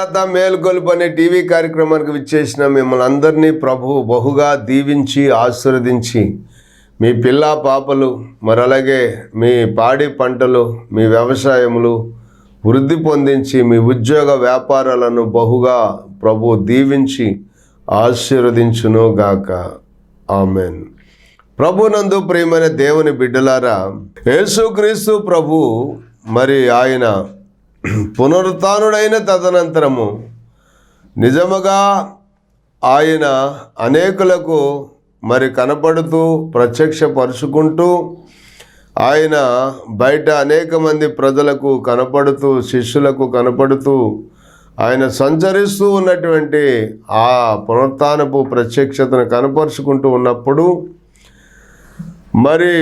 మరణత మేల్కొలుపు అనే టీవీ కార్యక్రమానికి విచ్చేసిన మిమ్మల్ని అందరినీ ప్రభు బహుగా దీవించి ఆశీర్వదించి మీ పిల్ల పాపలు మరి అలాగే మీ పాడి పంటలు మీ వ్యవసాయములు వృద్ధి పొందించి మీ ఉద్యోగ వ్యాపారాలను బహుగా ప్రభు దీవించి ఆశీర్వదించును గాక. ఆమెన్. ప్రభునందు ప్రియమైన దేవుని బిడ్డలారా యేసుక్రీస్తు ప్రభు మరి ఆయన పునరుత్డైన తదనంతరము నిజముగా ఆయన అనేకులకు మరి కనపడుతూ ప్రత్యక్షపరుచుకుంటూ ఆయన బయట అనేక మంది ప్రజలకు కనపడుతూ శిష్యులకు కనపడుతూ ఆయన సంచరిస్తూ ఉన్నటువంటి ఆ పునరుత్నపు ప్రత్యక్షతను కనపరుచుకుంటూ ఉన్నప్పుడు మరి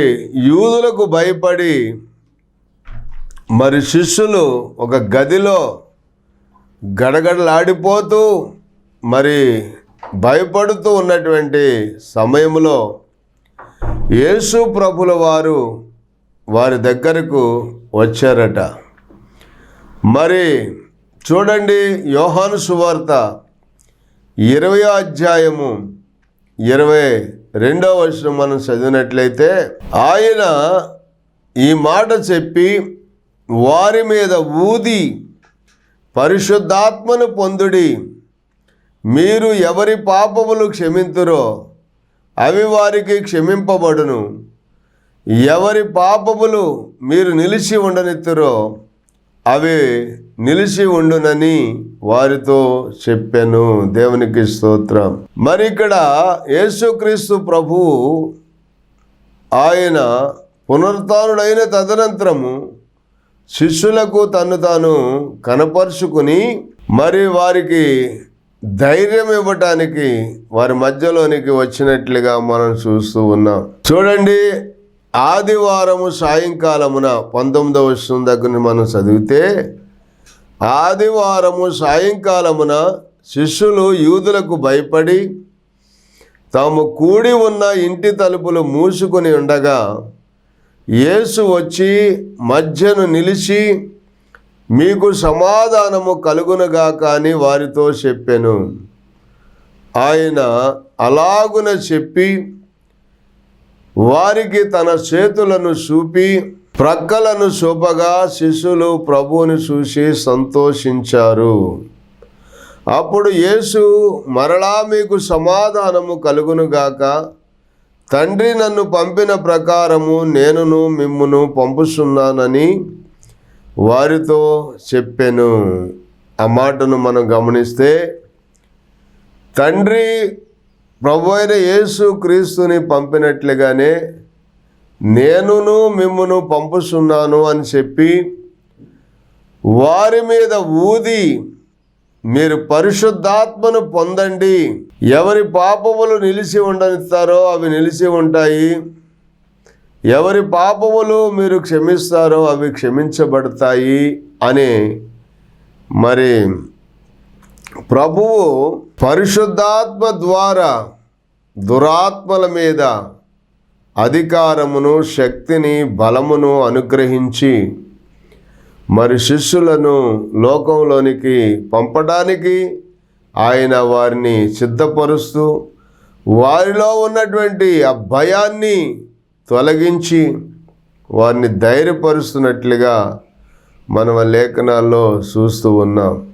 యూదులకు భయపడి మరి శిష్యులు ఒక గదిలో గడగడలాడిపోతూ మరి భయపడుతూ ఉన్నటువంటి సమయంలో యేసు ప్రభుల వారు వారి దగ్గరకు వచ్చారట. మరి చూడండి యోహాను సువార్త ఇరవై అధ్యాయము ఇరవై రెండవ వర్షం మనం చదివినట్లయితే ఆయన ఈ మాట చెప్పి వారి మీద ఊది పరిశుద్ధాత్మను పొందుడి. మీరు ఎవరి పాపములు క్షమింతురో అవి వారికి క్షమింపబడును. ఎవరి పాపములు మీరు నిలిచి ఉండనిత్తురో అవి నిలిచి ఉండునని వారితో చెప్పాను. దేవునికి స్తోత్రం. మరి ఇక్కడ యేసుక్రీస్తు ప్రభు ఆయన పునరుత్నుడైన తదనంతరము శిష్యులకు తను తాను కనపరుచుకుని మరి వారికి ధైర్యం ఇవ్వటానికి వారి మధ్యలోనికి వచ్చినట్లుగా మనం చూస్తూ ఉన్నాం. చూడండి ఆదివారము సాయంకాలమున పంతొమ్మిదవ వర్షం దగ్గర మనం చదివితే ఆదివారము సాయంకాలమున శిష్యులు యూదులకు భయపడి తాము కూడి ఉన్న ఇంటి తలుపులు మూసుకొని ఉండగా యేసు వచ్చి మధ్యను నిలిచి మీకు సమాధానము కలుగునగాక అని వారితో చెప్పాను. ఆయన అలాగున చెప్పి వారికి తన చేతులను చూపి ప్రక్కలను చూపగా శిష్యులు ప్రభువుని చూసి సంతోషించారు. అప్పుడు యేసు మరలా మీకు సమాధానము కలుగునుగాక తండ్రి నన్ను పంపిన ప్రకారము నేనును మిమ్మును పంపుస్తున్నానని వారితో చెప్పాను. ఆ మాటను మనం గమనిస్తే తండ్రి ప్రభు అయిన యేసు క్రీస్తుని పంపినట్లుగానే నేనును మిమ్మును పంపుస్తున్నాను అని చెప్పి వారి మీద ఊది మీరు పరిశుద్ధాత్మను పొందండి. ఎవరి పాపములు నిలిచి ఉండనిస్తారో అవి నిలిచి ఉంటాయి. ఎవరి పాపములు మీరు క్షమిస్తారో అవి క్షమించబడతాయి అని మరి ప్రభువు పరిశుద్ధాత్మ ద్వారా దురాత్మల మీద అధికారమును శక్తిని బలమును అనుగ్రహించి మరి శిష్యులను లోకంలోనికి పంపడానికి ఆయన వారిని సిద్ధపరుస్తూ వారిలో ఉన్నటువంటి ఆ భయాన్ని తొలగించి వారిని ధైర్యపరుస్తున్నట్లుగా మనం లేఖనాల్లో చూస్తూ ఉన్నాం.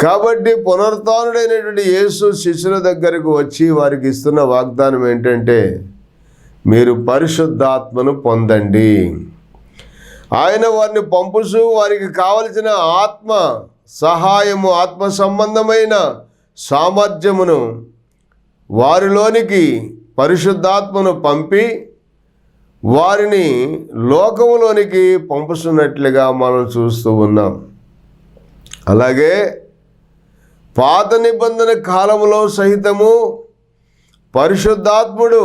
కాబట్టి పునరుత్డైనటువంటి యేసు శిష్యుల దగ్గరకు వచ్చి వారికి ఇస్తున్న వాగ్దానం ఏంటంటే మీరు పరిశుద్ధాత్మను పొందండి. ఆయన వారిని పంపుచూ వారికి కావలసిన ఆత్మ సహాయము ఆత్మ సంబంధమైన సామర్థ్యమును వారిలోనికి పరిశుద్ధాత్మను పంపి వారిని లోకములోనికి పంపుతున్నట్లుగా మనం చూస్తూ ఉన్నాం. అలాగే పాత నిబంధన కాలంలో సహితము పరిశుద్ధాత్ముడు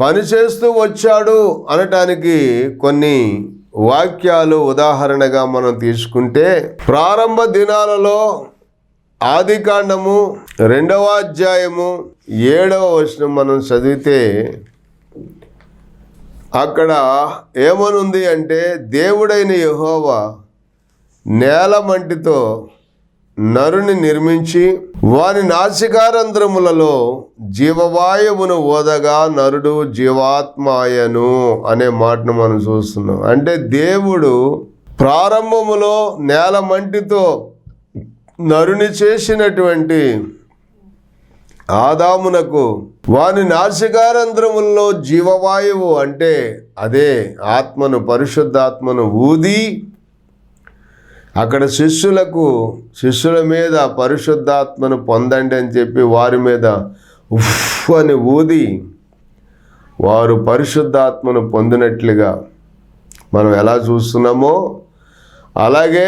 పనిచేస్తూ వచ్చాడు అనటానికి కొన్ని వాక్యాలు ఉదాహరణగా మనం తీసుకుంటే ప్రారంభ దినాలలో ఆదికాండము రెండవ అధ్యాయము ఏడవ వచనం మనం చదివితే అక్కడ ఏమనుంది అంటే దేవుడైన యహోవా నేల మంటితో నరుని నిర్మించి వాని నాసికారంధ్రములలో జీవవాయువును ఓదగా నరుడు జీవాత్మాయను అనే మాటను మనం చూస్తున్నాం. అంటే దేవుడు ప్రారంభములో నేల మంటితో నరుని చేసినటువంటి ఆదామునకు వాని నాసికారంధ్రముల్లో జీవవాయువు అంటే అదే ఆత్మను పరిశుద్ధాత్మను ఊది అక్కడ శిష్యులకు శిష్యుల మీద పరిశుద్ధాత్మను పొందండి అని చెప్పి వారి మీద ఉఫ్ అని ఊది వారు పరిశుద్ధాత్మను పొందినట్లుగా మనం ఎలా చూస్తున్నామో అలాగే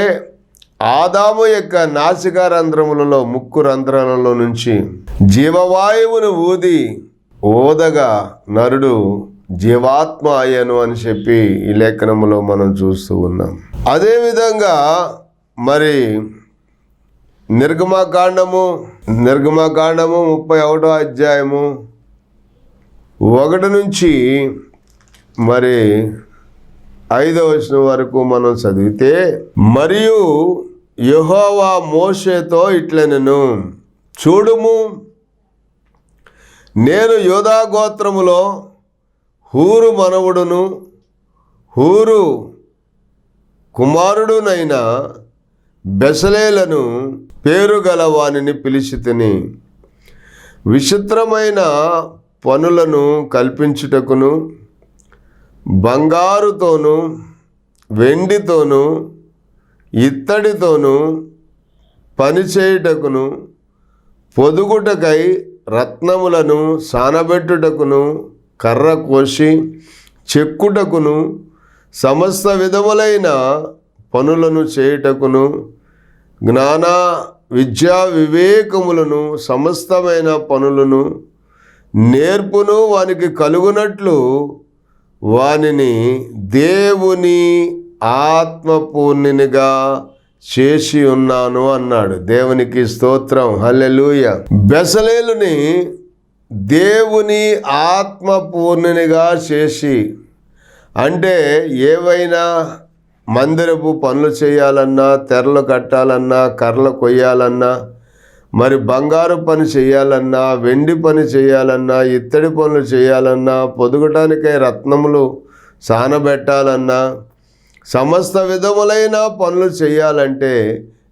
ఆదాము యొక్క నాసిక రంధ్రములలో ముక్కు రంధ్రాలలో నుంచి జీవవాయువును ఊది ఓదగా నరుడు జీవాత్మ అయ్యను అని చెప్పి ఈ లేఖనములో మనం చూస్తూ ఉన్నాం. అదేవిధంగా మరి నిర్గమకాండము నిర్గమకాండము ముప్పై ఒకటో అధ్యాయము ఒకటి నుంచి మరి ఐదో వచ్చిన వరకు మనం చదివితే మరియు యెహోవా మోషేతో ఇట్లనెను చూడుము నేను యోధా గోత్రములో హూరు మనవుడును హూరు కుమారుడునైనా బెసలేలను పేరు గల పిలిచి తిని విచిత్రమైన పనులను కల్పించుటకును బంగారుతోనూ వెండితోనూ ఇత్తడితోనూ పనిచేయుటకును పొదుగుటకై రత్నములను సానబెట్టుటకును కర్ర కోసి చెక్కుటకును సమస్త విధములైన పనులను చేయుటకును జ్ఞాన విద్యా వివేకములను సమస్తమైన పనులను నేర్పును వానికి కలుగునట్లు వానిని దేవుని ఆత్మపూర్ణినిగా చేసి ఉన్నాను అన్నాడు. దేవునికి స్తోత్రం. హల్లెలూయ. బెసలేలుని దేవుని ఆత్మపూర్ణినిగా చేసి అంటే ఏవైనా మందిరపు పనులు చేయాలన్నా తెరలు కట్టాలన్నా కర్రలు కొయ్యాలన్నా మరి బంగారు పని చేయాలన్నా వెండి పని చేయాలన్నా ఇత్తడి పనులు చేయాలన్నా పొదుగటానికై రత్నములు సానబెట్టాలన్నా సమస్త విధములైన పనులు చేయాలంటే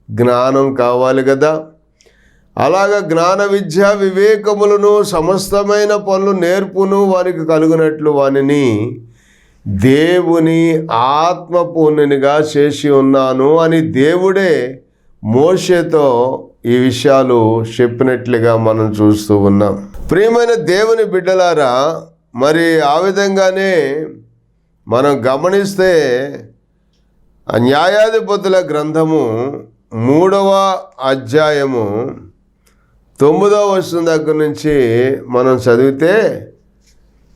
జ్ఞానం కావాలి కదా అలాగ జ్ఞాన విద్య వివేకములను సమస్తమైన పనులు నేర్పును వారికి కలుగునట్లు వానిని దేవుని ఆత్మపూర్ణునిగా చేసి ఉన్నాను అని దేవుడే మోషేతో ఈ విషయాలు చెప్పినట్లుగా మనం చూస్తూ ఉన్నాం. ప్రియమైన దేవుని బిడ్డలారా మరి ఆ విధంగానే మనం గమనిస్తే న్యాయాధిపతుల గ్రంథము మూడవ అధ్యాయము తొమ్మిదవ వచ్చిన దగ్గర నుంచి మనం చదివితే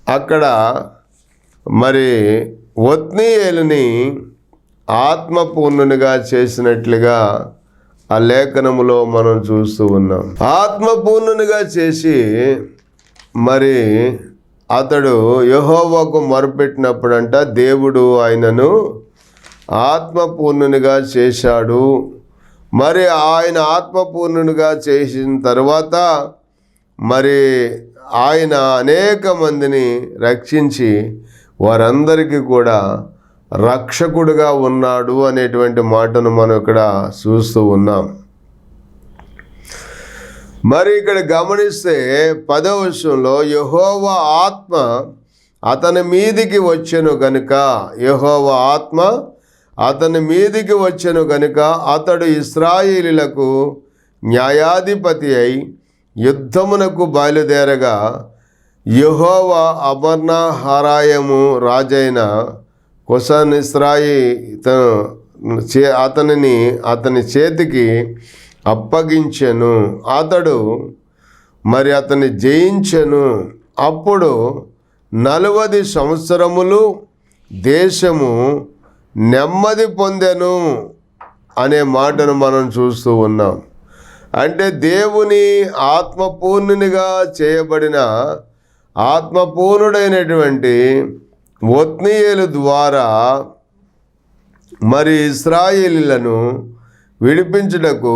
అక్కడ మరి ఒత్నీయేలుని ఆత్మపూర్ణునిగా చేసినట్లుగా ఆ లేఖనములో మనం చూస్తూ ఉన్నాం. ఆత్మపూర్ణునిగా చేసి మరి అతడు యహోవాకు మొరపెట్టినప్పుడంట దేవుడు ఆయనను ఆత్మపూర్ణునిగా చేశాడు. మరి ఆయన ఆత్మపూర్ణునిగా చేసిన తర్వాత మరి ఆయన అనేక మందిని రక్షించి వారందరికీ కూడా రక్షకుడుగా ఉన్నాడు అనేటువంటి మాటను మనం ఇక్కడ చూస్తూ ఉన్నాం. మరి ఇక్కడ గమనిస్తే పదవ విషయంలో యహోవ ఆత్మ అతని మీదికి వచ్చెను గనుక యహోవ ఆత్మ అతని మీదికి వచ్చెను గనుక అతడు ఇస్రాయిలీలకు న్యాయాధిపతి అయి యుద్ధమునకు బయలుదేరగా యహోవ అబర్ణహారాయము రాజైన కుసన్ ఇస్రాయి తను చే అతనిని అతని చేతికి అప్పగించెను. అతడు మరి అతన్ని జయించెను. అప్పుడు నలువది సంవత్సరములు దేశము నెమ్మది పొందెను అనే మాటను మనం చూస్తూ ఉన్నాం. అంటే దేవుని ఆత్మపూర్ణునిగా చేయబడిన ఆత్మపూర్ణుడైనటువంటి ఒత్నీయులు ద్వారా మరి ఇస్రాయేలీలను విడిపించుటకు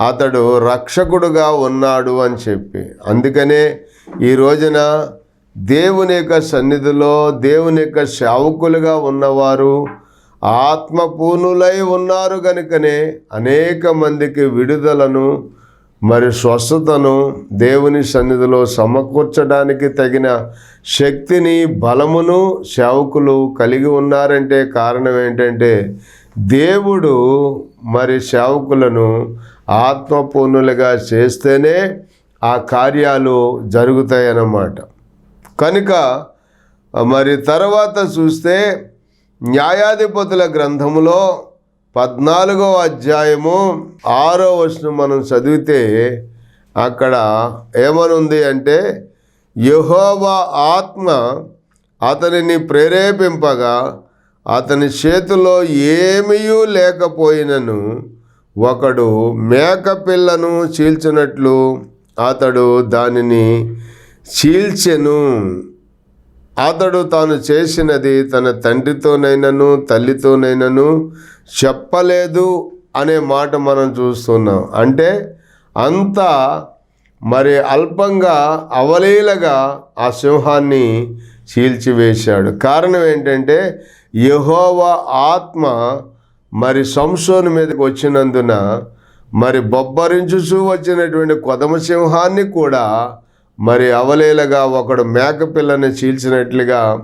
అతడు రక్షకుడుగా ఉన్నాడు అని చెప్పి. అందుకనే ఈ రోజున దేవుని యొక్క సన్నిధిలో దేవుని యొక్క సేవకులుగా ఉన్నవారు ఆత్మపూర్ణులై ఉన్నారు కనుకనే అనేక మందికి విడుదలను మరి స్వస్థతను దేవుని సన్నిధిలో సమకూర్చడానికి తగిన శక్తిని బలమును సేవకులు కలిగి ఉన్నారంటే కారణం ఏంటంటే దేవుడు మరి సేవకులను ఆత్మపూర్ణులుగా చేస్తేనే ఆ కార్యాలు జరుగుతాయన్నమాట. కనుక మరి తర్వాత చూస్తే న్యాయాధిపతుల గ్రంథములో పద్నాలుగో అధ్యాయము ఆరో వచనం మనం చదివితే అక్కడ ఏమనుంది అంటే యహోవా ఆత్మ అతనిని ప్రేరేపింపగా అతని చేతిలో ఏమీ లేకపోయినను ఒకడు మేకపిల్లను చీల్చినట్లు అతడు దానిని చీల్చెను. అతడు తాను చేసినది తన తండ్రితోనైనను తల్లితోనైనను చెప్పలేదు అనే మాట మనం చూస్తున్నాం. అంటే అంత మరి అల్పంగా అవలీలగా ఆ సింహాన్ని చీల్చివేశాడు. కారణం ఏంటంటే యహోవా ఆత్మ మరి సంసోను మీదకి వచ్చినందున మరి బొబ్బరించుచూ వచ్చినటువంటి కొదమ సింహాన్ని కూడా మరి అవలేలగా ఒకడు మేకపిల్లని చీల్చినట్లుగా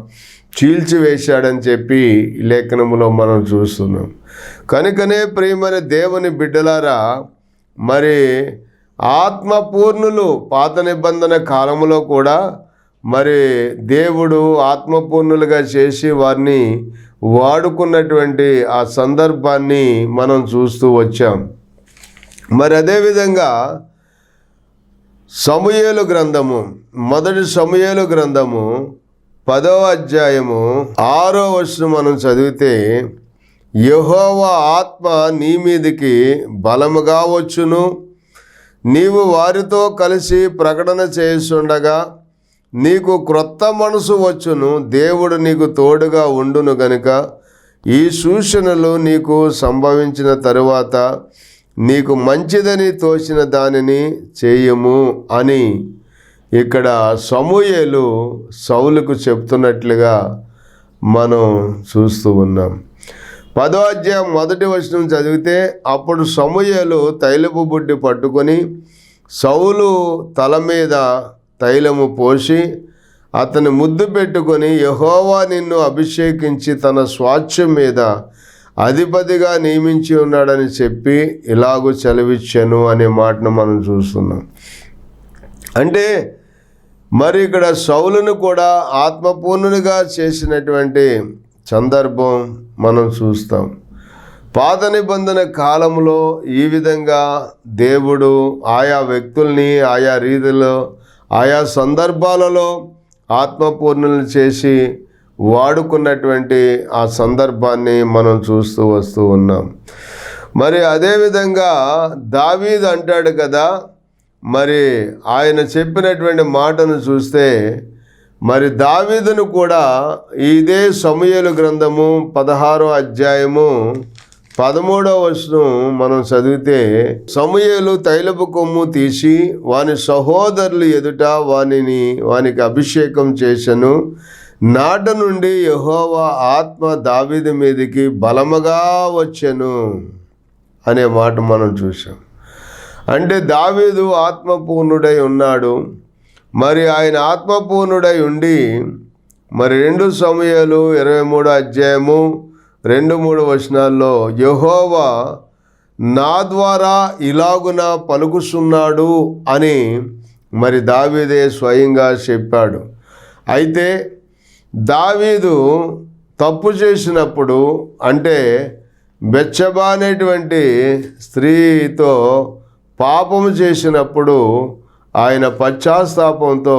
చీల్చివేశాడని చెప్పి లేఖనములో మనం చూస్తున్నాం. కనుకనే ప్రియమైన దేవుని బిడ్డలారా మరి ఆత్మపూర్ణులు పాత నిబంధన కాలంలో కూడా మరి దేవుడు ఆత్మపూర్ణులుగా చేసి వారిని వాడుకున్నటువంటి ఆ సందర్భాన్ని మనం చూస్తూ వచ్చాం. మరి అదేవిధంగా సమూయేలు గ్రంథము మొదటి సమూయేలు గ్రంథము పదవ అధ్యాయము ఆరో వర్షం మనం చదివితే యహోవా ఆత్మ నీ మీదికి బలముగా వచ్చును. నీవు వారితో కలిసి ప్రకటన చేస్తుండగా నీకు క్రొత్త మనసు వచ్చును. దేవుడు నీకు తోడుగా ఉండును గనుక. ఈ సూచనలు నీకు సంభవించిన తరువాత నీకు మంచిదని తోచిన దానిని చేయము అని ఇక్కడ సమూయేలు సౌలుకు చెప్తున్నట్లుగా మనం చూస్తూ ఉన్నాం. పదో అధ్యాయం మొదటి వచనం చదివితే అప్పుడు సమూహలు తైలపు బుడ్డి పట్టుకొని సౌలు తల మీద తైలము పోసి అతని ముద్దు పెట్టుకొని యహోవా నిన్ను అభిషేకించి తన స్వాచ్ఛం మీద అధిపతిగా నియమించి ఉన్నాడని చెప్పి ఇలాగూ సెలవిచ్చాను అనే మాటను మనం చూస్తున్నాం. అంటే మరి ఇక్కడ సౌలును కూడా ఆత్మపూర్ణునిగా చేసినటువంటి సందర్భం మనం చూస్తాం. పాత నిబంధన కాలంలో ఈ విధంగా దేవుడు ఆయా వ్యక్తుల్ని ఆయా రీతిలో ఆయా సందర్భాలలో ఆత్మపూర్ణులను చేసి వాడుకున్నటువంటి ఆ సందర్భాన్ని మనం చూస్తూ వస్తూ ఉన్నాం. మరి అదేవిధంగా దావీద్ అంటాడు కదా మరి ఆయన చెప్పినటువంటి మాటను చూస్తే మరి దావీదును కూడా ఇదే సమయలు గ్రంథము పదహారో అధ్యాయము పదమూడవ వచనం మనం చదివితే సమయలు తైలపు కొమ్ము తీసి వాని సహోదరులు ఎదుట వానిని వానికి అభిషేకం చేశను నాట నుండి యహోవా ఆత్మ దావీదు మీదకి బలముగా వచ్చెను అనే మాట మనం చూసాం అంటే దావీదు ఆత్మపూర్ణుడై ఉన్నాడు. మరి ఆయన ఆత్మపూర్ణుడై ఉండి మరి రెండు సమయాలు ఇరవై మూడు అధ్యాయము రెండు మూడు వచనాల్లో యహోవా నా ద్వారా ఇలాగున పలుకుస్తున్నాడు అని మరి దావీదే స్వయంగా చెప్పాడు. అయితే దావీదు తప్పు చేసినప్పుడు అంటే బెచ్చబా అనేటువంటి స్త్రీతో పాపము చేసినప్పుడు ఆయన పశ్చాత్తాపంతో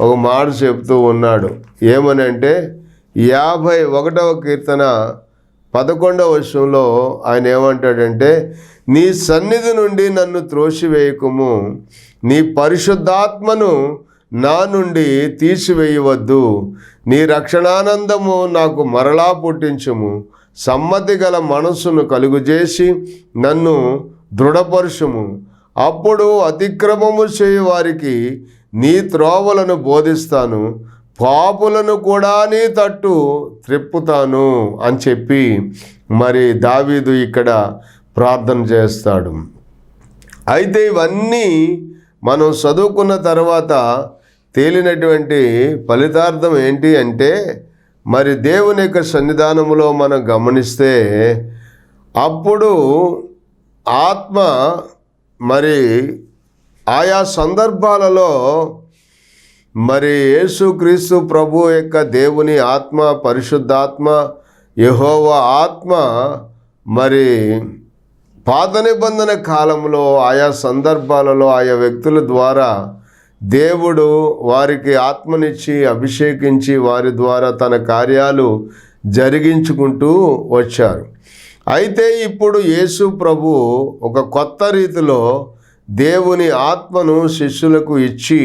ఒక మాట చెప్తూ ఉన్నాడు. ఏమనంటే యాభై ఒకటవ కీర్తన పదకొండవ వర్షంలో ఆయన ఏమంటాడంటే నీ సన్నిధి నుండి నన్ను త్రోసివేయకము. నీ పరిశుద్ధాత్మను నా నుండి తీసివేయవద్దు. నీ రక్షణానందము నాకు మరలా పుట్టించుము. సమ్మతి గల మనస్సును కలుగుజేసి నన్ను దృఢపరుషము అప్పుడు అతిక్రమము చేయు వారికి నీ త్రోవలను బోధిస్తాను. పాపులను కూడా నీ తట్టు త్రిప్పుతాను అని చెప్పి మరి దావీదు ఇక్కడ ప్రార్థన చేస్తాడు. అయితే ఇవన్నీ మనం చదువుకున్న తర్వాత తేలినటువంటి ఫలితార్థం ఏంటి అంటే మరి దేవుని యొక్క సన్నిధానములో మనం గమనిస్తే అప్పుడు ఆత్మ మరి ఆయా సందర్భాలలో మరి యేసుక్రీస్తు ప్రభు యొక్క దేవుని ఆత్మ పరిశుద్ధాత్మ యహోవ ఆత్మ మరి పాత నిబంధన కాలంలో ఆయా సందర్భాలలో ఆయా వ్యక్తుల ద్వారా దేవుడు వారికి ఆత్మనిచ్చి అభిషేకించి వారి ద్వారా తన కార్యాలు జరిగించుకుంటూ వచ్చారు. అయితే ఇప్పుడు యేసు ప్రభు ఒక కొత్త రీతిలో దేవుని ఆత్మను శిష్యులకు ఇచ్చి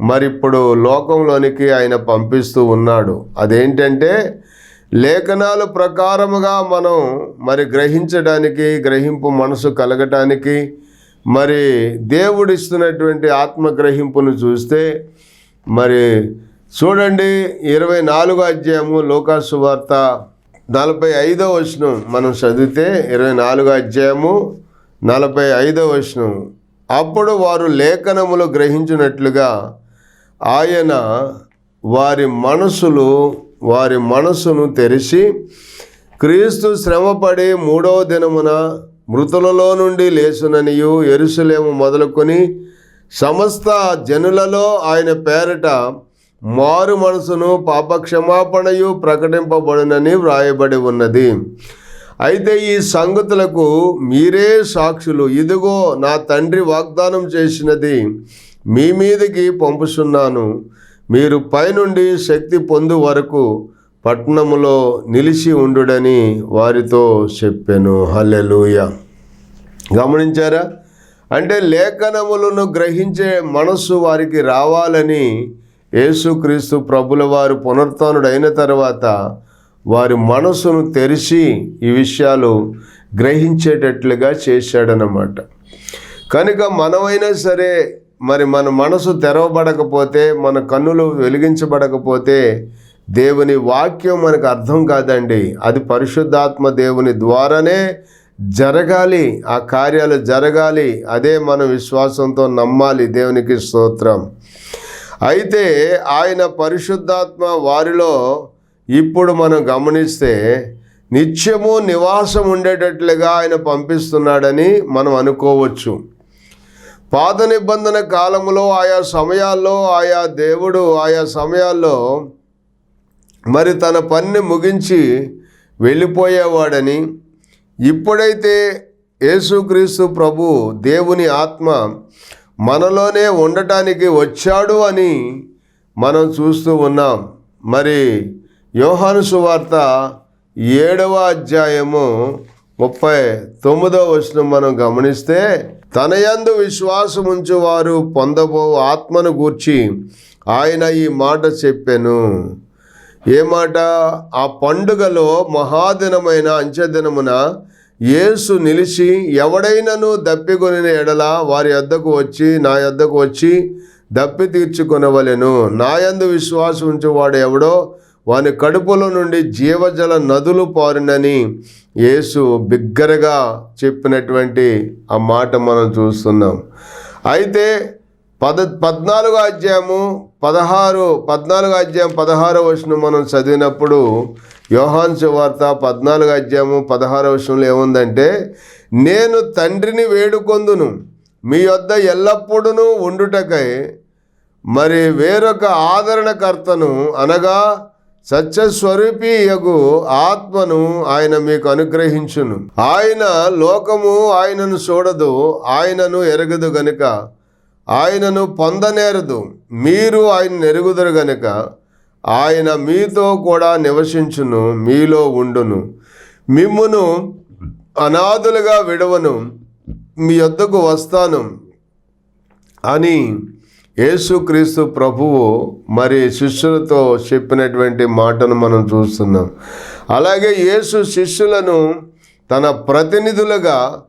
మరి ఇప్పుడు లోకంలోనికి ఆయన పంపిస్తూ ఉన్నాడు. అదేంటంటే లేఖనాలు ప్రకారముగా మనం మరి గ్రహించడానికి గ్రహింపు మనసు కలగటానికి మరి దేవుడిస్తున్నటువంటి ఆత్మగ్రహింపును చూస్తే మరి చూడండి ఇరవై నాలుగో అధ్యాయము లోకాసు వార్త నలభై ఐదో వచనం మనం చదివితే ఇరవై నాలుగో అధ్యాయము నలభై ఐదో వచనం. అప్పుడు వారు లేఖనములు గ్రహించినట్లుగా ఆయన వారి మనసులు వారి మనసును తెరిచి క్రీస్తు శ్రమపడి మూడవ దినమున మృతులలో నుండి లేచుననియు ఎరుసలేము మొదలుకొని సమస్త జనులలో ఆయన పేరట మారు మనసును పాపక్షమాపణయు ప్రకటింపబడునని వ్రాయబడి ఉన్నది. అయితే ఈ సంగతులకు మీరే సాక్షులు. ఇదిగో నా తండ్రి వాగ్దానం చేసినది మీ మీదకి పంపుస్తున్నాను మీరు పైనుండి శక్తి పొందు వరకు పట్టణములో నిలిచి ఉండుడని వారితో చెప్పాను. హల్లెలూయ. గమనించారా? అంటే లేఖనములను గ్రహించే మనస్సు వారికి రావాలని యేసుక్రీస్తు ప్రభుల వారు పునరుత్నుడైన తర్వాత వారి మనసును తెరిచి ఈ విషయాలు గ్రహించేటట్లుగా చేశాడనమాట కనుక మనమైనా సరే మరి మన మనసు తెరవబడకపోతే మన కన్నులు వెలిగించబడకపోతే దేవుని వాక్యం మనకు అర్థం కాదండి. అది పరిశుద్ధాత్మ దేవుని ద్వారానే జరగాలి. ఆ కార్యాలు జరగాలి. అదే మన విశ్వాసంతో నమ్మాలి దేవునికి స్తోత్రం. అయితే ఆయన పరిశుద్ధాత్మ వారిలో ఇప్పుడు మనం గమనిస్తే నిత్యము నివాసం ఉండేటట్లుగా ఆయన పంపిస్తున్నాడని మనం అనుకోవచ్చు. పాత నిబంధన కాలంలో ఆయా సమయాల్లో ఆయా దేవుడు ఆయా సమయాల్లో మరి తన పనిని ముగించి వెళ్ళిపోయేవాడని ఇప్పుడైతే యేసుక్రీస్తు ప్రభు దేవుని ఆత్మ మనలోనే ఉండటానికి వచ్చాడు అని మనం చూస్తూ ఉన్నాం. మరి యోహాను సువార్త ఏడవ అధ్యాయము ముప్పై తొమ్మిదవ వచనం మనం గమనిస్తే తనయందు విశ్వాసముంచు విశ్వాసం ఉంచువారు పొందబో ఆత్మను గూర్చి ఆయన ఈ మాట చెప్పాను. ఏ మాట? ఆ పండుగలో మహాదినమైన అంచెదినమున యేసు నిలిచి ఎవడైనను దప్పికొనిన ఎడల వారి వద్దకు వచ్చి నా యొద్దకు వచ్చి దప్పి తీర్చుకొనవలెను. నా యందు విశ్వాసం ఉంచేవాడు ఎవడో వాని కడుపులో నుండి జీవజల నదులు పారినని యేసు బిగ్గరగా చెప్పినటువంటి ఆ మాట మనం చూస్తున్నాం. అయితే పద పద్నాలుగో అధ్యాయము పదహారు పద్నాలుగు అధ్యాయం పదహారో వచనం మనం చదివినప్పుడు యోహాన్ వార్త పద్నాలుగు అధ్యాయము పదహారో వచనంలో ఏముందంటే నేను తండ్రిని వేడుకొందును మీ వద్ద ఎల్లప్పుడూ ఉండుటకై మరి వేరొక ఆదరణకర్తను అనగా సత్యస్వరూపీయగు ఆత్మను ఆయన మీకు అనుగ్రహించును. ఆయన లోకము ఆయనను చూడదు ఆయనను ఎరగదు గనుక ఆయనను పొందనేరదు. మీరు ఆయన ఎరుగుదరు గనుక ఆయన మీతో కూడా నివసించును మీలో ఉండును. మిమ్మును అనాథులుగా విడవను మీ యొద్దకు వస్తాను అని యేసుక్రీస్తు ప్రభువు మరి శిష్యులతో చెప్పినటువంటి మాటను మనం చూస్తున్నాం. అలాగే యేసు శిష్యులను తన ప్రతినిధులుగా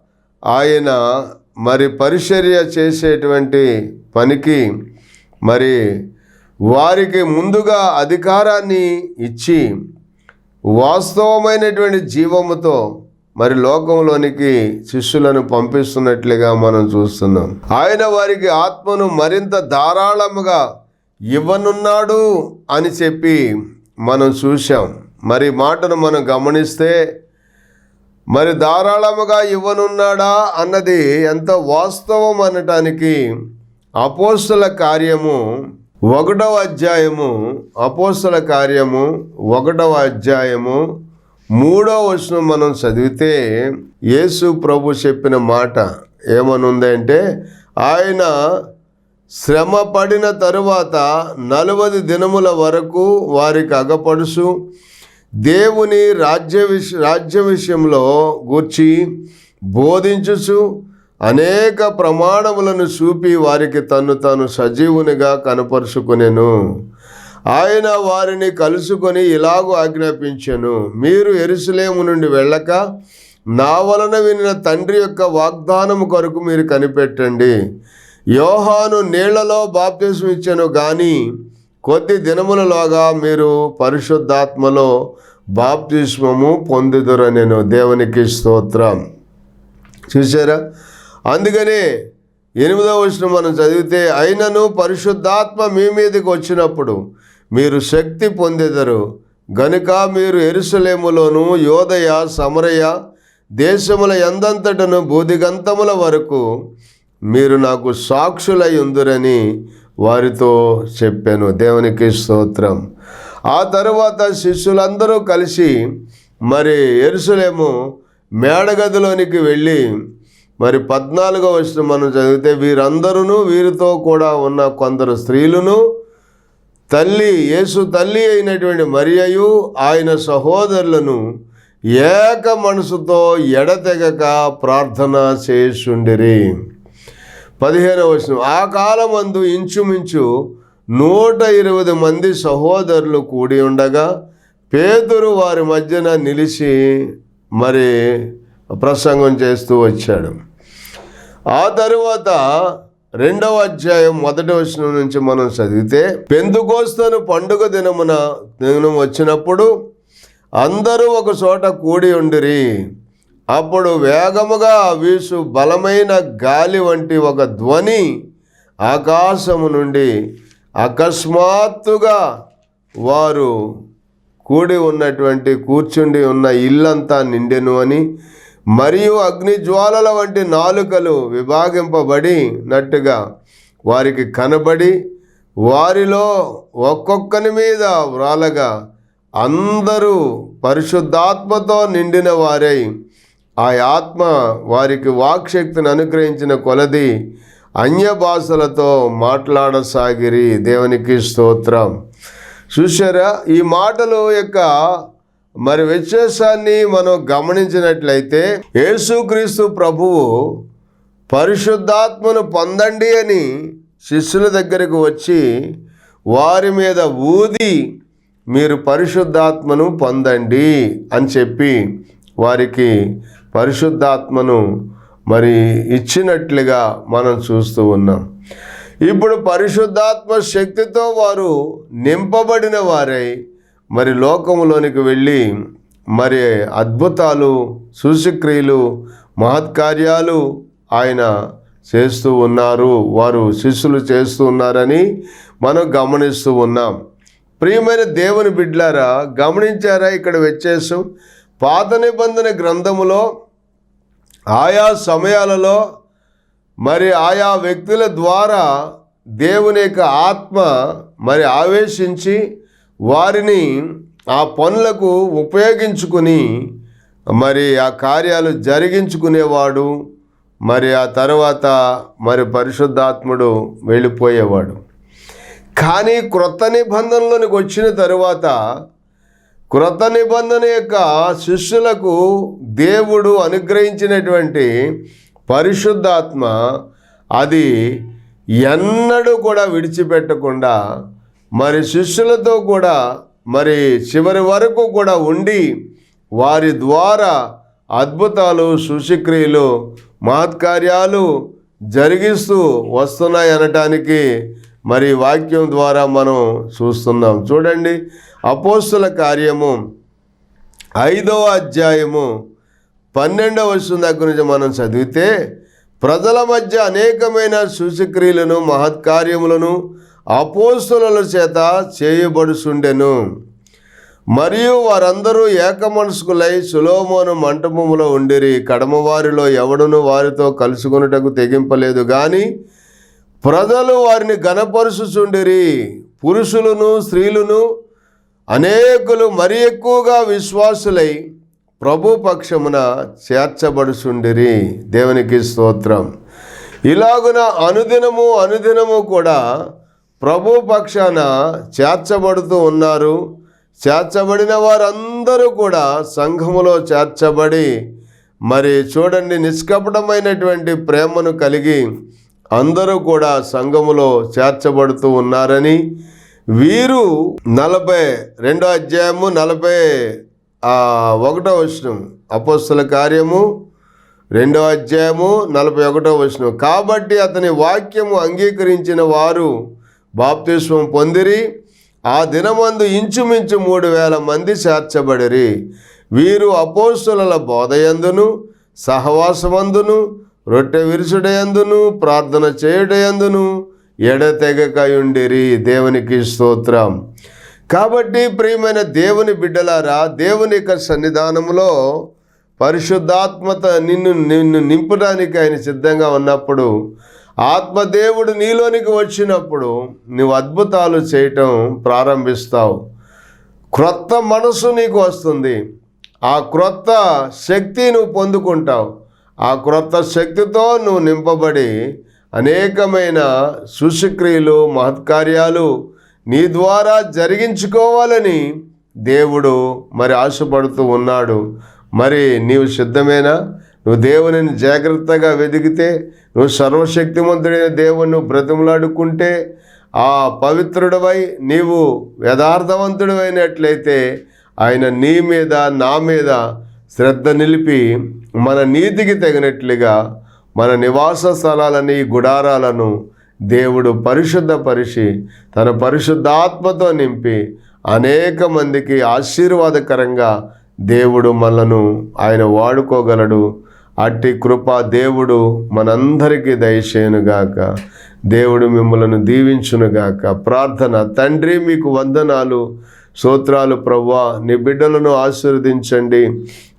ఆయన మరి పరిచర్య చేసేటువంటి పనికి మరి వారికి ముందుగా అధికారాన్ని ఇచ్చి వాస్తవమైనటువంటి జీవముతో మరి లోకంలోనికి శిష్యులను పంపిస్తున్నట్లుగా మనం చూస్తున్నాం. ఆయన వారికి ఆత్మను మరింత ధారాళముగా ఇవ్వనున్నాడు అని చెప్పి మనం చూసాం మరి మాటను మనం గమనిస్తే మరి ధారాళముగా ఇవ్వనున్నాడా అన్నది ఎంత వాస్తవం అనటానికి అపోస్తుల కార్యము ఒకటవ అధ్యాయము అపోస్తుల కార్యము ఒకటవ అధ్యాయము మూడో వచనం మనం చదివితే యేసు ప్రభు చెప్పిన మాట ఏమనుందంటే ఆయన శ్రమ పడిన తరువాత నలభై దినముల వరకు వారికి అగపడుసు దేవుని రాజ్య విష రాజ్య విషయంలో గూర్చి బోధించుచు అనేక ప్రమాణములను చూపి వారికి తను తాను సజీవునిగా కనపరుచుకునేను. ఆయన వారిని కలుసుకొని ఇలాగూ ఆజ్ఞాపించెను మీరు ఎరుసలేము నుండి వెళ్ళక నా వలన వినిన తండ్రి యొక్క వాగ్దానము కొరకు మీరు కనిపెట్టండి. యోహాను నీళ్ళలో బాప్తిసం ఇచ్చాను కానీ కొద్ది దినములలోగా మీరు పరిశుద్ధాత్మలో బాప్తిస్మము పొందుదురనెను దేవునికి స్తోత్రం. చూసారా అందుకనే ఎనిమిదవ వచ్చిన మనం చదివితే అయినను పరిశుద్ధాత్మ మీ మీదకి వచ్చినప్పుడు మీరు శక్తి పొందెదరు. గనుక మీరు ఎరుసలేములోను యోదయ సమరయ దేశముల ఎందంతటను బూదిగంతముల వరకు మీరు నాకు సాక్షులై ఉందురని వారితో చెప్పాను. దేవునికి స్తోత్రం. ఆ తరువాత శిష్యులందరూ కలిసి మరి ఎరుసలేము మేడగదిలోనికి వెళ్ళి మరి పద్నాలుగో వచ్చిన మనం చదివితే వీరందరూ వీరితో కూడా ఉన్న కొందరు స్త్రీలను తల్లి యేసు తల్లి అయినటువంటి మరియయు ఆయన సహోదరులను ఏక మనసుతో ఎడతెగక ప్రార్థన చేసుండిరి. పదిహేనవ వచనం. ఆ కాలమందు ఇంచుమించు నూట ఇరవై మంది సహోదరులు కూడి ఉండగా పేదరు వారి మధ్యన నిలిచి మరి ప్రసంగం చేస్తూ వచ్చాడు. ఆ తరువాత రెండవ అధ్యాయం మొదటి వచనం నుంచి మనం చదివితే పెందుకోస్తను పండుగ దినమున దినం వచ్చినప్పుడు అందరూ ఒక చోట కూడి ఉండిరి. అప్పుడు వేగముగా వీసు బలమైన గాలి వంటి ఒక ధ్వని ఆకాశము నుండి అకస్మాత్తుగా వారు కూడి ఉన్నటువంటి కూర్చుండి ఉన్న ఇల్లంతా నిండెను అని మరియు అగ్ని జ్వాలల వంటి నాలుకలు విభాగింపబడినట్టుగా వారికి కనబడి వారిలో ఒక్కొక్కని మీద వ్రాలగా అందరూ పరిశుద్ధాత్మతో నిండిన వారై ఆ ఆత్మ వారికి వాక్శక్తిని అనుగ్రహించిన కొలది అన్య భాషలతో మాట్లాడసాగిరి. దేవునికి స్తోత్రం. చూసారా ఈ మాటలు యొక్క మరి వ్యత్యాసాన్ని మనం గమనించినట్లయితే యేసుక్రీస్తు ప్రభువు పరిశుద్ధాత్మను పొందండి అని శిష్యుల దగ్గరకు వచ్చి వారి మీద ఊది మీరు పరిశుద్ధాత్మను పొందండి అని చెప్పి వారికి పరిశుద్ధాత్మను మరి ఇచ్చినట్లుగా మనం చూస్తూ ఉన్నాం. ఇప్పుడు పరిశుద్ధాత్మ శక్తితో వారు నింపబడిన వారై మరి లోకంలోనికి వెళ్ళి మరి అద్భుతాలు సూచక్రియలు మహత్కార్యాలు ఆయన చేస్తూ ఉన్నారు. వారు శిష్యులు చేస్తూ ఉన్నారని మనం గమనిస్తూ ఉన్నాం. ప్రియమైన దేవుని బిడ్లారా గమనించారా ఇక్కడ వచ్చేసాం పాత నిబంధన గ్రంథములో ఆయా సమయాలలో మరి ఆయా వ్యక్తుల ద్వారా దేవుని యొక్క ఆత్మ మరి ఆవేశించి వారిని ఆ పనులకు ఉపయోగించుకుని మరి ఆ కార్యాలు జరిగించుకునేవాడు మరి ఆ తర్వాత మరి పరిశుద్ధాత్ముడు వెళ్ళిపోయేవాడు. కానీ క్రొత్త నిబంధనలోనికి వచ్చిన తరువాత క్రొత్త నిబంధన యొక్క శిష్యులకు దేవుడు అనుగ్రహించినటువంటి పరిశుద్ధాత్మ అది ఎన్నడూ కూడా విడిచిపెట్టకుండా మరి శిష్యులతో కూడా మరి చివరి వరకు కూడా ఉండి వారి ద్వారా అద్భుతాలు సూచక్రియలు మహత్కార్యాలు జరిగిస్తూ వస్తున్నాయి అనటానికి మరి వాక్యం ద్వారా మనం చూస్తున్నాం. చూడండి అపోస్తుల కార్యము ఐదవ అధ్యాయము పన్నెండవ వర్షం దగ్గర నుంచి మనం చదివితే ప్రజల మధ్య అనేకమైన సూచక్రియలను మహత్కార్యములను అపోస్తుల చేత చేయబడుచుండెను. మరియు వారందరూ ఏకమనసుకులై సులోమోను మంటపములో ఉండిరి. కడమవారిలో ఎవడును వారితో కలుసుకొనుటకు తెగింపలేదు. కానీ ప్రజలు వారిని గణపరుచుచుండిరి పురుషులను స్త్రీలను అనేకులు మరి ఎక్కువగా విశ్వాసులై ప్రభు పక్షమున చేర్చబడుచుండిరి. దేవునికి స్తోత్రం. ఇలాగున అనుదినము అనుదినము కూడా ప్రభు పక్షాన చేర్చబడుతూ ఉన్నారు. చేర్చబడిన వారందరూ కూడా సంఘములో చేర్చబడి మరి చూడండి నిష్కపటమైనటువంటి ప్రేమను కలిగి అందరూ కూడా సంఘములో చేర్చబడుతూ ఉన్నారని వీరు నలభై రెండో అధ్యాయము నలభై ఒకటో వచనం అపోస్తుల కార్యము రెండో అధ్యాయము నలభై ఒకటో వచనం. కాబట్టి అతని వాక్యము అంగీకరించిన వారు బాప్తిస్వం పొందిరి. ఆ దినమందు ఇంచుమించు మూడు వేల మంది చేర్చబడిరి. వీరు అపోస్తుల బోధయందును సహవాసమందును రొట్టె విరుచుడయందును ప్రార్థన చేయుటయందును ఎడతెగకయుండిరి దేవునికి స్తోత్రం. కాబట్టి ప్రియమైన దేవుని బిడ్డలారా దేవుని యొక్క సన్నిధానంలో పరిశుద్ధాత్మత నిన్ను నిన్ను నింపడానికి ఆయన సిద్ధంగా ఉన్నప్పుడు ఆత్మదేవుడు నీలోనికి వచ్చినప్పుడు నువ్వు అద్భుతాలు చేయటం ప్రారంభిస్తావు. క్రొత్త మనసు నీకు వస్తుంది. ఆ క్రొత్త శక్తి నువ్వు పొందుకుంటావు. ఆ క్రొత్త శక్తితో నువ్వు నింపబడి అనేకమైన సుశక్రియలు మహత్కార్యాలు నీ ద్వారా జరిగించుకోవాలని దేవుడు మరి ఆశపడుతూ ఉన్నాడు. మరి నీవు సిద్ధమేనా? నువ్వు దేవుని జాగ్రత్తగా వెదిగితే నువ్వు సర్వశక్తిమంతుడైన దేవుని బ్రతిమలాడుకుంటే ఆ పవిత్రుడవై నీవు యథార్థవంతుడమైనట్లయితే ఆయన నీ మీద నా మీద శ్రద్ధ నిలిపి మన నీతికి తగినట్లుగా మన నివాస స్థలాలని గుడారాలను దేవుడు పరిశుద్ధపరిచి తన పరిశుద్ధాత్మతో నింపి అనేక మందికి ఆశీర్వాదకరంగా దేవుడు మనను ఆయన వాడుకోగలడు. అట్టి కృప దేవుడు మనందరికీ దయచేయునుగాక. దేవుడు మిమ్మలను దీవించునుగాక. ప్రార్థన తండ్రి మీకు వందనాలు. సూత్రాలు ప్రవ్వా నీ బిడ్డలను ఆశీర్వదించండి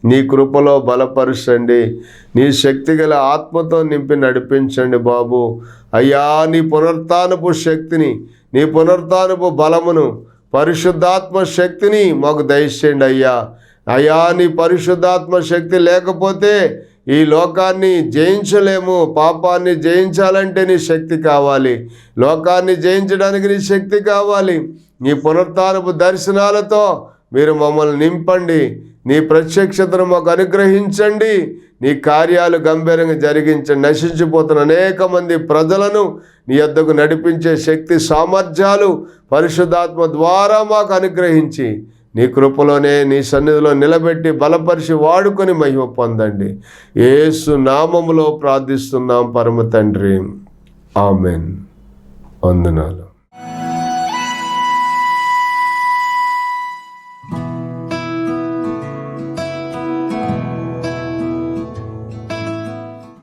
నీ కృపలో బలపరచండి నీ శక్తి గల ఆత్మతో నింపి నడిపించండి బాబు. అయ్యా నీ పునరుత్నపు శక్తిని నీ పునరుత్నపు బలమును పరిశుద్ధాత్మ శక్తిని మాకు దయచేయండి అయ్యా. అయ్యా నీ పరిశుద్ధాత్మ శక్తి లేకపోతే ఈ లోకాన్ని జయించలేము. పాపాన్ని జయించాలంటే నీ శక్తి కావాలి. లోకాన్ని జయించడానికి నీ శక్తి కావాలి. నీ పునరుత్నపు దర్శనాలతో మీరు మమ్మల్ని నింపండి. నీ ప్రత్యక్షతను మాకు అనుగ్రహించండి. నీ కార్యాలు గంభీరంగా జరిగించండి నశించిపోతున్న అనేక మంది ప్రజలను నీ యొద్దకు నడిపించే శక్తి సామర్థ్యాలు పరిశుద్ధాత్మ ద్వారా మాకు అనుగ్రహించి నీ కృపలోనే నీ సన్నిధిలో నిలబెట్టి బలపరిచి వాడుకొని మహిమ పొందండి. ఏసు నామములో ప్రార్థిస్తున్నాం పరమ తండ్రి. ఆమెన్. వందనాలు.